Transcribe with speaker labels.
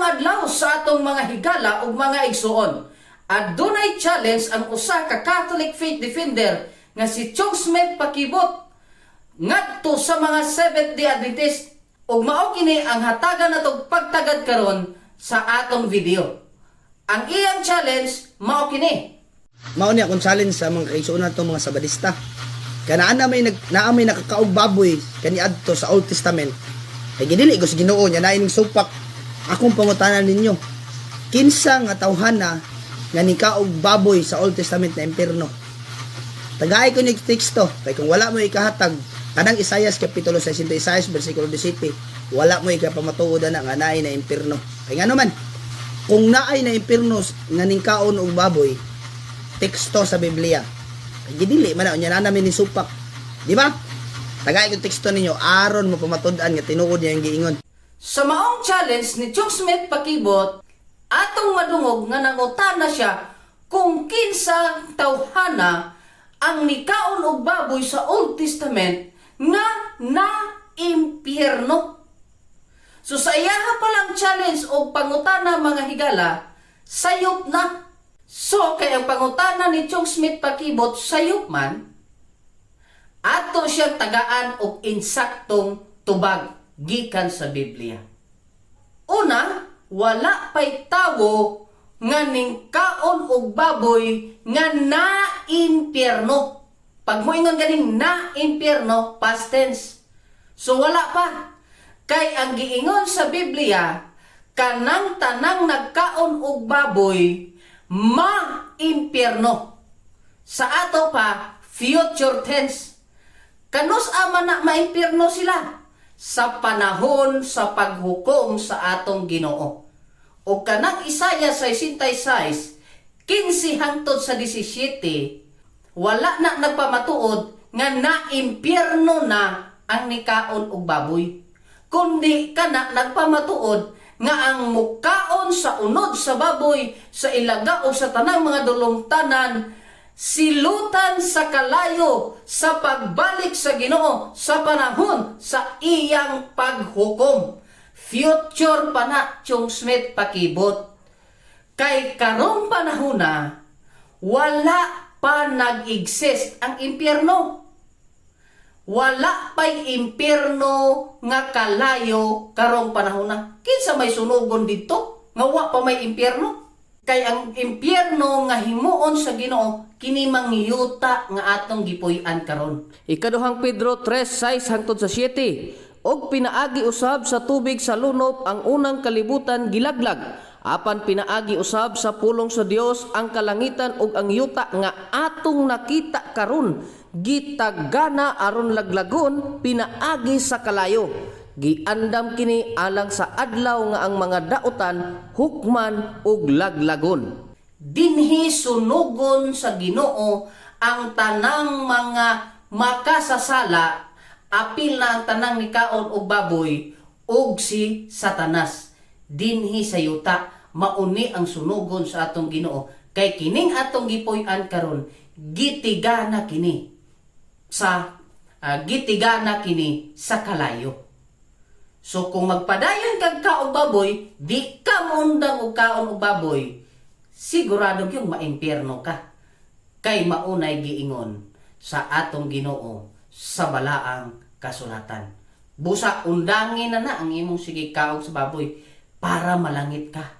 Speaker 1: Mayong adlaw sa atong mga higala ug mga igsuon. Adunay challenge ang usa ka Catholic faith defender nga si Chong Pakibot ngadto sa mga Seventh-day Adventist ug mao kini ang hatagan natong pagtagad karon sa atong video. Ang iyang challenge mao kini.
Speaker 2: mao ni akong challenge sa mga kaigsuon nato mga sabadista kanaan na may nag naa may nakakaog baboy kani adto sa Old Testament kay gidili ko sa Ginoo nya nain supak akong pangutanan ninyo kinsa nga tawhana nga nikaog baboy sa Old Testament na impierno tagay ko ni teksto kay kung wala mo ikahatag kanang Isaias kapitulo 60 Isaias bersikulo 17 wala mo ikapamatuod na nga naay na impierno kay ngano man kung naay na impierno nga ningkaon og baboy teksto sa Biblia. Ay, Gidili man unya na namin ni supak. Di ba? Tagay yung teksto ninyo, aron mo pamatud-an nga tinuod niya yung giingon.
Speaker 1: Sa maong challenge ni Chong Smith Pakibot, atong madungog nga nangutana siya kung kinsa tawhana ang nikaon og baboy sa Old Testament nga na impyerno. So sa iyaha palang challenge o pangutana mga higala, sayop na. So kay ang pangutana ni Chong Smith Pakibot sayop man, ato siyang tagaan og insaktong tubag gikan sa Biblia. Una, wala pa'y tawo nga ningkaon og baboy nga na impyerno. Pag moingon ganing na impyerno, past tense. So wala pa. Kay ang giingon sa Biblia, kanang tanang nagkaon og baboy, ma-impyerno. Sa ato pa, future tense. Kanus ama na maimpirno sila sa panahon sa paghukom sa atong Ginoo. O kanang Isaya 66, 15 hangtod sa 17, wala na nagpamatuod nga naimpyerno na ang nikaon og baboy. Kundi kana nagpamatuod nga ang mukaon sa unod sa baboy sa ilaga o sa tanang mga dulongtanan silutan sa kalayo sa pagbalik sa Ginoo sa panahon sa iyang paghukom. Future pa na, Chong Smith pakibot. Kay karong panahon na, wala pa nag-exist ang impyerno. Wala pa'y impyerno nga kalayo karong panahon na. Kinsa may sunugon dito? Nga wa pa may impyerno? Kay ang impyerno nga himuon sa Ginoo kini mangyuta nga atong gipuy-an karon. Ikaduhang Pedro 3:6 hangtod sa 7. Og pinaagi usab sa tubig sa lunop ang unang kalibutan gilaglag. Apan pinaagi usab sa pulong sa Dios ang kalangitan ug ang yuta nga atong nakita karon gitagana aron laglagon pinaagi sa kalayo giandam kini alang sa adlaw nga ang mga dautan hukman ug laglagon. Dinhi sunugon sa Ginoo ang tanang mga makasasala apil na ang tanang nikaon og baboy ug si Satanas. Dinhi sa yuta mauni ang sunugon sa atong Ginoo. Kay kining atong gipuy-an karon gitigana kini sa ah, gitigana kini sa kalayo So kung magpadayon kag kaog baboy, di ka mundang og kaon og baboy, sigurado yung maimpyerno ka. Kay maunay giingon sa atong Ginoo sa balaang kasulatan. Busa undangin na na ang imong sige kaog sa baboy para malangit ka.